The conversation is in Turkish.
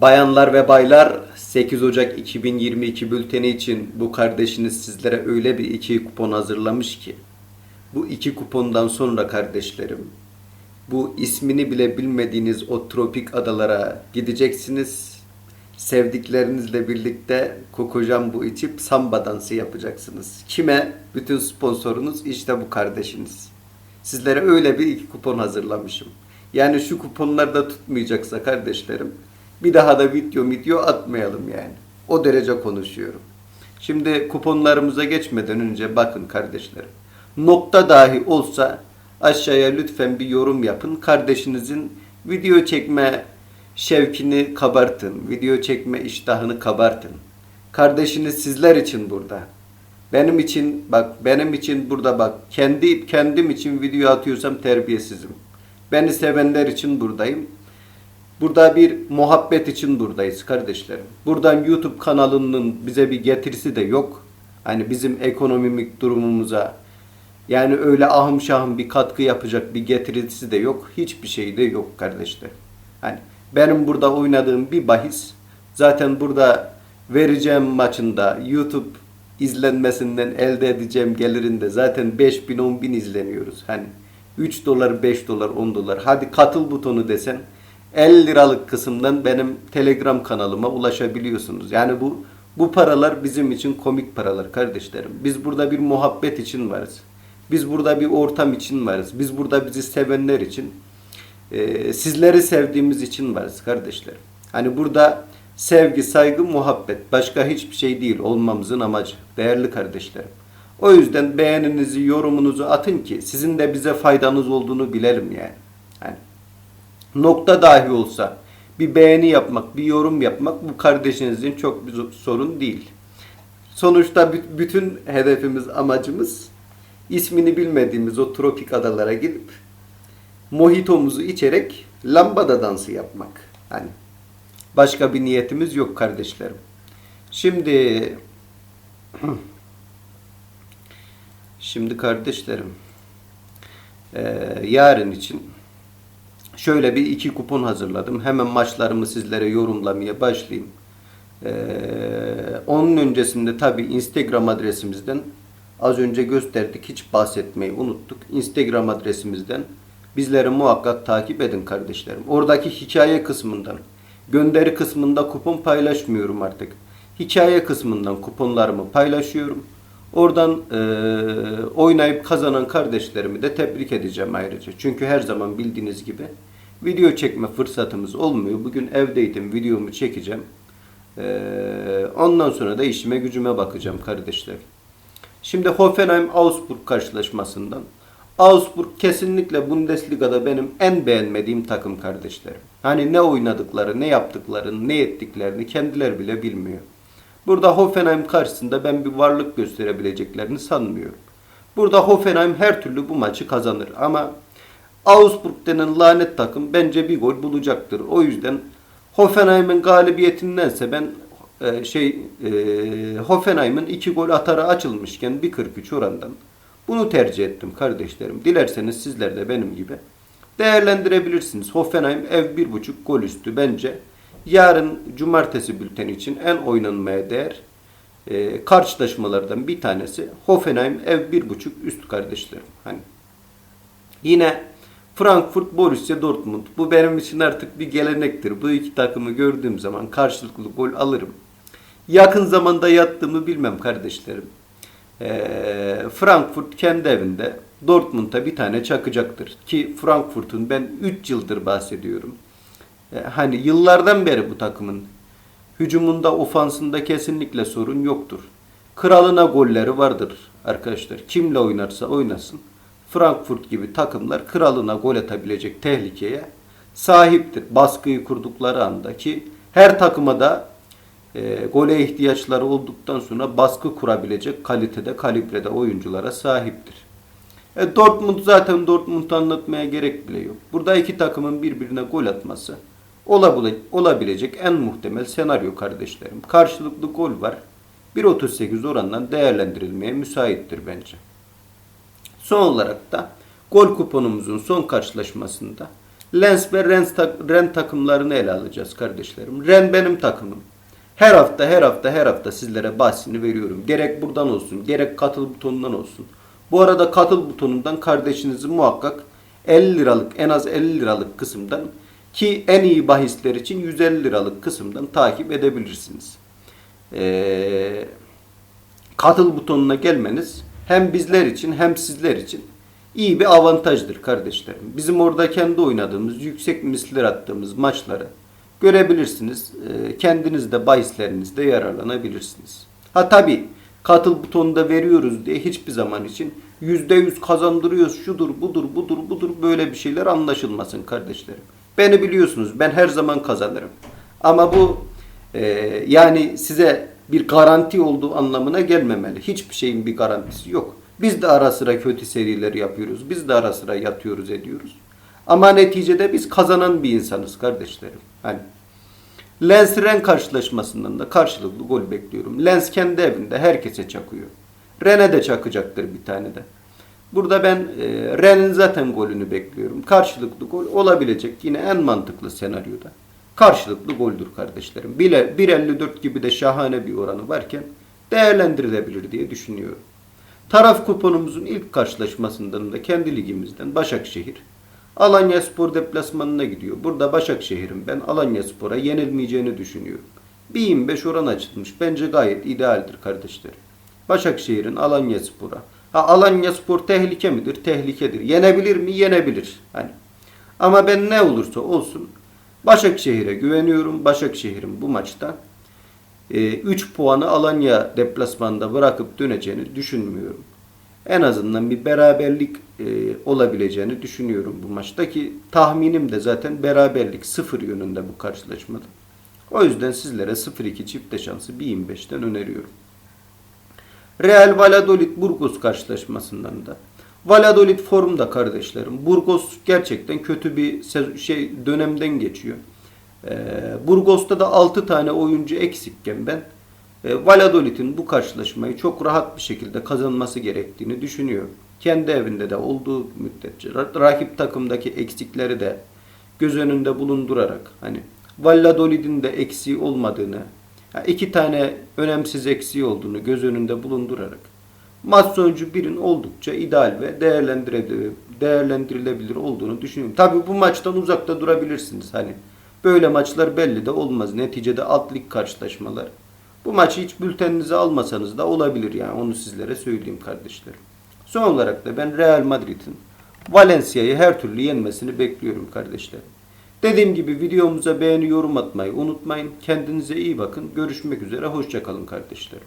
Bayanlar ve baylar 8 Ocak 2022 bülteni için bu kardeşiniz sizlere öyle bir iki kupon hazırlamış ki bu iki kupondan sonra kardeşlerim bu ismini bile bilmediğiniz o tropik adalara gideceksiniz. Sevdiklerinizle birlikte kokocam bu içip samba dansı yapacaksınız. Kime? Bütün sponsorunuz işte bu kardeşiniz. Sizlere öyle bir iki kupon hazırlamışım. Yani şu kuponlar da tutmayacaksa kardeşlerim bir daha da video video atmayalım yani. O derece konuşuyorum. Şimdi kuponlarımıza geçmeden önce bakın kardeşlerim. Nokta dahi olsa aşağıya lütfen bir yorum yapın. Kardeşinizin video çekme şevkini kabartın. Video çekme iştahını kabartın. Kardeşiniz sizler için burada. Benim için bak benim için burada bak. Kendi kendim için video atıyorsam terbiyesizim. Beni sevenler için buradayım. Burada bir muhabbet için buradayız kardeşlerim. Buradan YouTube kanalının bize bir getirisi de yok. Hani bizim ekonomik durumumuza yani öyle ahım şahım bir katkı yapacak bir getirisi de yok. Hiçbir şey de yok kardeşler. Hani benim burada oynadığım bir bahis zaten burada vereceğim maçında YouTube izlenmesinden elde edeceğim gelirinde zaten 5000 10 bin izleniyoruz. Hani 3 dolar 5 dolar 10 dolar hadi katıl butonu desen 50 liralık kısımdan benim Telegram kanalıma ulaşabiliyorsunuz. Yani bu bu paralar bizim için komik paralar kardeşlerim. Biz burada bir muhabbet için varız. Biz burada bir ortam için varız. Biz burada bizi sevenler için, e, sizleri sevdiğimiz için varız kardeşlerim. Hani burada sevgi, saygı, muhabbet başka hiçbir şey değil olmamızın amacı değerli kardeşlerim. O yüzden beğeninizi, yorumunuzu atın ki sizin de bize faydanız olduğunu bilelim yani. Nokta dahi olsa bir beğeni yapmak, bir yorum yapmak bu kardeşinizin çok bir sorun değil. Sonuçta bü- bütün hedefimiz, amacımız ismini bilmediğimiz o tropik adalara gidip mojitomuzu içerek lambada dansı yapmak. Hani başka bir niyetimiz yok kardeşlerim. Şimdi şimdi kardeşlerim yarın için şöyle bir iki kupon hazırladım. Hemen maçlarımı sizlere yorumlamaya başlayayım. Ee, onun öncesinde tabi Instagram adresimizden az önce gösterdik hiç bahsetmeyi unuttuk. Instagram adresimizden bizleri muhakkak takip edin kardeşlerim. Oradaki hikaye kısmından gönderi kısmında kupon paylaşmıyorum artık. Hikaye kısmından kuponlarımı paylaşıyorum. Oradan eee, oynayıp kazanan kardeşlerimi de tebrik edeceğim ayrıca. Çünkü her zaman bildiğiniz gibi video çekme fırsatımız olmuyor. Bugün evdeydim videomu çekeceğim. Eee, ondan sonra da işime gücüme bakacağım kardeşler. Şimdi Hoffenheim-Augsburg karşılaşmasından. Augsburg kesinlikle Bundesliga'da benim en beğenmediğim takım kardeşlerim. Hani ne oynadıkları, ne yaptıklarını, ne ettiklerini kendileri bile bilmiyor. Burada Hoffenheim karşısında ben bir varlık gösterebileceklerini sanmıyorum. Burada Hoffenheim her türlü bu maçı kazanır ama Augsburg denen lanet takım bence bir gol bulacaktır. O yüzden Hoffenheim'in galibiyetindense ben e, şey e, Hoffenheim'in iki gol atarı açılmışken 1.43 orandan bunu tercih ettim kardeşlerim. Dilerseniz sizler de benim gibi değerlendirebilirsiniz. Hoffenheim ev 1.5 gol üstü bence yarın cumartesi bülteni için en oynanmaya değer e, karşılaşmalardan bir tanesi Hoffenheim ev 1.5 üst kardeşlerim. Hani Yine Frankfurt Borussia Dortmund. Bu benim için artık bir gelenektir. Bu iki takımı gördüğüm zaman karşılıklı gol alırım. Yakın zamanda yattığımı bilmem kardeşlerim. Ee, Frankfurt kendi evinde Dortmund'a bir tane çakacaktır. Ki Frankfurt'un ben 3 yıldır bahsediyorum. Ee, hani yıllardan beri bu takımın hücumunda, ofansında kesinlikle sorun yoktur. Kralına golleri vardır arkadaşlar. Kimle oynarsa oynasın. Frankfurt gibi takımlar kralına gol atabilecek tehlikeye sahiptir. Baskıyı kurdukları anda ki her takıma da e, gole ihtiyaçları olduktan sonra baskı kurabilecek kalitede, kalibrede oyunculara sahiptir. E, Dortmund zaten Dortmund'u anlatmaya gerek bile yok. Burada iki takımın birbirine gol atması olabilecek en muhtemel senaryo kardeşlerim. Karşılıklı gol var. 1.38 orandan değerlendirilmeye müsaittir bence. Son olarak da gol kuponumuzun son karşılaşmasında Lens ve Ren, tak- Ren takımlarını ele alacağız kardeşlerim. Ren benim takımım. Her hafta her hafta her hafta sizlere bahsini veriyorum. Gerek buradan olsun gerek katıl butonundan olsun. Bu arada katıl butonundan kardeşinizi muhakkak 50 liralık en az 50 liralık kısımdan ki en iyi bahisler için 150 liralık kısımdan takip edebilirsiniz. Ee, katıl butonuna gelmeniz hem bizler için hem sizler için iyi bir avantajdır kardeşlerim. Bizim orada kendi oynadığımız, yüksek misler attığımız maçları görebilirsiniz. Ee, kendiniz de bahislerinizde yararlanabilirsiniz. Ha tabi katıl butonunda veriyoruz diye hiçbir zaman için %100 kazandırıyoruz şudur budur budur budur böyle bir şeyler anlaşılmasın kardeşlerim. Beni biliyorsunuz ben her zaman kazanırım. Ama bu e, yani size bir garanti olduğu anlamına gelmemeli. Hiçbir şeyin bir garantisi yok. Biz de ara sıra kötü seriler yapıyoruz. Biz de ara sıra yatıyoruz ediyoruz. Ama neticede biz kazanan bir insanız kardeşlerim. Hani Lens Ren karşılaşmasından da karşılıklı gol bekliyorum. Lens kendi evinde herkese çakıyor. Ren'e de çakacaktır bir tane de. Burada ben e, Ren'in zaten golünü bekliyorum. Karşılıklı gol olabilecek yine en mantıklı senaryoda. Karşılıklı goldür kardeşlerim. Bile 1.54 gibi de şahane bir oranı varken değerlendirilebilir diye düşünüyorum. Taraf kuponumuzun ilk karşılaşmasından da kendi ligimizden Başakşehir. Alanya Spor deplasmanına gidiyor. Burada Başakşehir'in ben Alanya Spor'a yenilmeyeceğini düşünüyorum. 1.25 oran açılmış. Bence gayet idealdir kardeşlerim. Başakşehir'in Alanya Spor'a. Ha Alanya Spor tehlike midir? Tehlikedir. Yenebilir mi? Yenebilir. Hani. Ama ben ne olursa olsun Başakşehir'e güveniyorum. Başakşehir'in bu maçta 3 puanı Alanya deplasmanda bırakıp döneceğini düşünmüyorum. En azından bir beraberlik e, olabileceğini düşünüyorum bu maçtaki. Tahminim de zaten beraberlik sıfır yönünde bu karşılaşmada. O yüzden sizlere 0-2 çifte şansı 1.25'ten öneriyorum. Real Valladolid Burgos karşılaşmasından da. Valladolid formda kardeşlerim. Burgos gerçekten kötü bir şey dönemden geçiyor. Ee, Burgos'ta da 6 tane oyuncu eksikken ben e, Valladolid'in bu karşılaşmayı çok rahat bir şekilde kazanması gerektiğini düşünüyorum. Kendi evinde de olduğu müddetçe ra- rakip takımdaki eksikleri de göz önünde bulundurarak hani Valladolid'in de eksiği olmadığını, ha, iki tane önemsiz eksiği olduğunu göz önünde bulundurarak maç sonucu birin oldukça ideal ve değerlendirilebilir olduğunu düşünüyorum. Tabi bu maçtan uzakta durabilirsiniz. Hani böyle maçlar belli de olmaz. Neticede alt lig karşılaşmalar. Bu maçı hiç bülteninize almasanız da olabilir yani onu sizlere söyleyeyim kardeşlerim. Son olarak da ben Real Madrid'in Valencia'yı her türlü yenmesini bekliyorum kardeşlerim. Dediğim gibi videomuza beğeni yorum atmayı unutmayın. Kendinize iyi bakın. Görüşmek üzere. Hoşçakalın kardeşlerim.